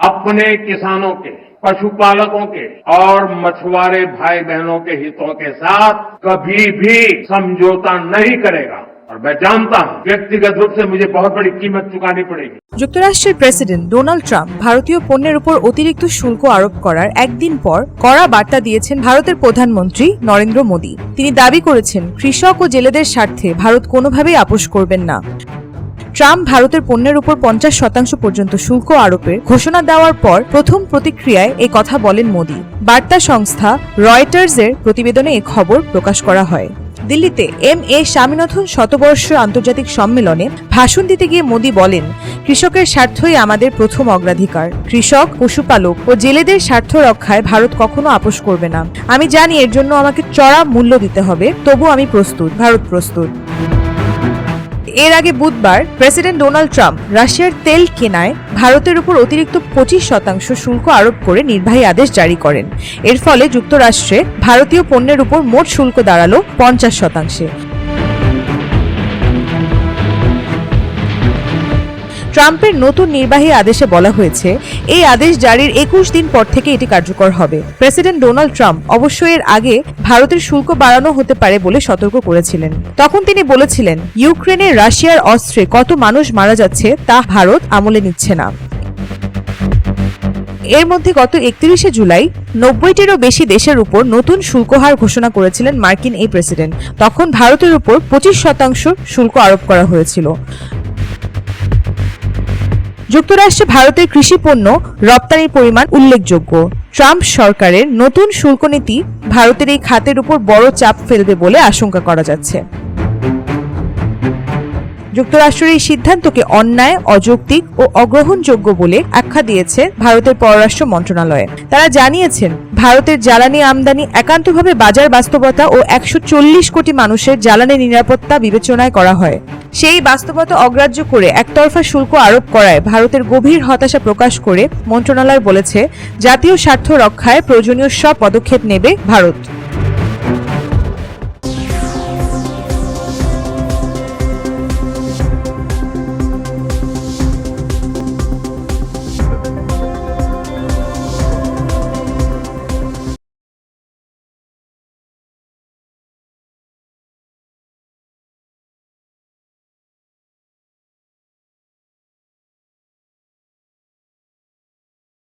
अपने किसानों के पशुपालकों के और मछुआरे भाई बहनों के हितों के साथ कभी भी समझौता नहीं करेगा और मैं जानता हूं व्यक्तिगत रूप से मुझे बहुत बड़ी कीमत चुकानी पड़ेगी যুক্তরাষ্ট্রের প্রেসিডেন্ট ডোনাল্ড ট্রাম্প ভারতীয় পণ্যের উপর অতিরিক্ত শুল্ক আরোপ করার একদিন পর কড়া বার্তা দিয়েছেন ভারতের প্রধানমন্ত্রী নরেন্দ্র মোদী তিনি দাবি করেছেন কৃষক ও জেলেদের স্বার্থে ভারত কোনোভাবেই আপোষ করবেন না ট্রাম্প ভারতের পণ্যের উপর পঞ্চাশ শতাংশ পর্যন্ত শুল্ক আরোপের ঘোষণা দেওয়ার পর প্রথম প্রতিক্রিয়ায় এ কথা বলেন মোদী। বার্তা সংস্থা রয়টার্সের প্রতিবেদনে এ খবর প্রকাশ করা হয়। দিল্লিতে এম এ স্বামীনাথন শতবর্ষ আন্তর্জাতিক সম্মেলনে ভাষণ দিতে গিয়ে মোদী বলেন, কৃষকের স্বার্থই আমাদের প্রথম অগ্রাধিকার। কৃষক, পশুপালক ও জেলেদের স্বার্থ রক্ষায় ভারত কখনো আপোষ করবে না। আমি জানি এর জন্য আমাকে চড়া মূল্য দিতে হবে, তবু আমি প্রস্তুত, ভারত প্রস্তুত। এর আগে বুধবার প্রেসিডেন্ট ডোনাল্ড ট্রাম্প রাশিয়ার তেল কেনায় ভারতের উপর অতিরিক্ত পঁচিশ শতাংশ শুল্ক আরোপ করে নির্বাহী আদেশ জারি করেন। এর ফলে যুক্তরাষ্ট্রে ভারতীয় পণ্যের উপর মোট শুল্ক দাঁড়াল পঞ্চাশ শতাংশে। ট্রাম্পের নতুন নির্বাহী আদেশে বলা হয়েছে, এই আদেশ জারির একুশ দিন পর থেকে এটি কার্যকর হবে। প্রেসিডেন্ট ডোনাল্ড ট্রাম্প অবশ্য এর আগে ভারতের শুল্ক বাড়ানো হতে পারে বলে সতর্ক করেছিলেন। তখন তিনি বলেছিলেন, ইউক্রেনে রাশিয়ার অস্ত্রে কত মানুষ মারা যাচ্ছে তা ভারত আমলে নিচ্ছে না। এর মধ্যে গত একত্রিশে জুলাই নব্বইটিরও বেশি দেশের উপর নতুন শুল্ক হার ঘোষণা করেছিলেন মার্কিন এই প্রেসিডেন্ট। তখন ভারতের উপর পঁচিশ শতাংশ শুল্ক আরোপ করা হয়েছিল। যুক্তরাষ্ট্রে ভারতের কৃষি পণ্য রপ্তানির পরিমাণ উল্লেখযোগ্য। ট্রাম্প সরকারের নতুন শুল্ক নীতি ভারতের এই খাতের উপর বড় চাপ ফেলবে বলে আশঙ্কা করা যাচ্ছে। যুক্তরাষ্ট্রের এই সিদ্ধান্তকে অন্যায়, অযৌক্তিক ও অগ্রহণযোগ্য বলে আখ্যা দিয়েছে ভারতের পররাষ্ট্র মন্ত্রণালয়। তারা জানিয়েছেন, ভারতের জ্বালানি আমদানি একান্তভাবে বাজার বাস্তবতা ও একশো চল্লিশ কোটি মানুষের জ্বালানি নিরাপত্তা বিবেচনায় করা হয়। সেই বাস্তবতা অগ্রাহ্য করে একতরফা শুল্ক আরোপ করায় ভারতের গভীর হতাশা প্রকাশ করে মন্ত্রণালয় বলেছে, জাতীয় স্বার্থ রক্ষায় প্রয়োজনীয় সব পদক্ষেপ নেবে ভারত।